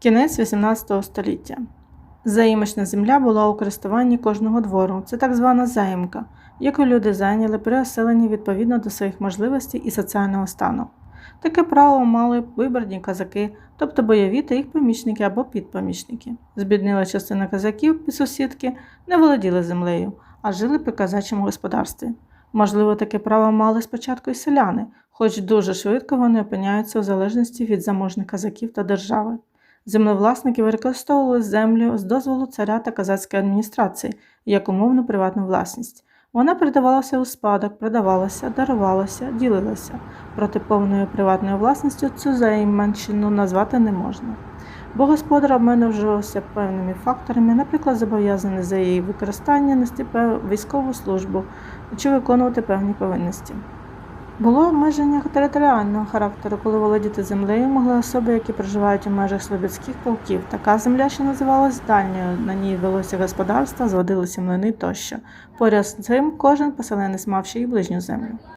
Кінець 18 століття. Заїмочна земля була у користуванні кожного двору. Це так звана заїмка, яку люди зайняли при оселенні відповідно до своїх можливостей і соціального стану. Таке право мали виборні казаки, тобто бойові та їх помічники або підпомічники. Збіднила частина казаків і сусідки не володіли землею, а жили при казачому господарстві. Можливо, таке право мали спочатку і селяни, хоч дуже швидко вони опиняються у залежності від заможних казаків та держави. Землевласники використовували землю з дозволу царя та казацької адміністрації як умовну приватну власність. Вона передавалася у спадок, продавалася, дарувалася, ділилася. Проти повною приватною власністю цю займанщину назвати не можна. Бо господар обмежувався певними факторами, наприклад, зобов'язаний за її використання нести військову службу чи виконувати певні повинності. Було обмеження територіального характеру, коли володіти землею могли особи, які проживають у межах слобідських полків. Така земля, що називалась дальньою, на ній велося господарство, зводилися млини тощо. Поряд з цим кожен поселенець мав ще й ближню землю.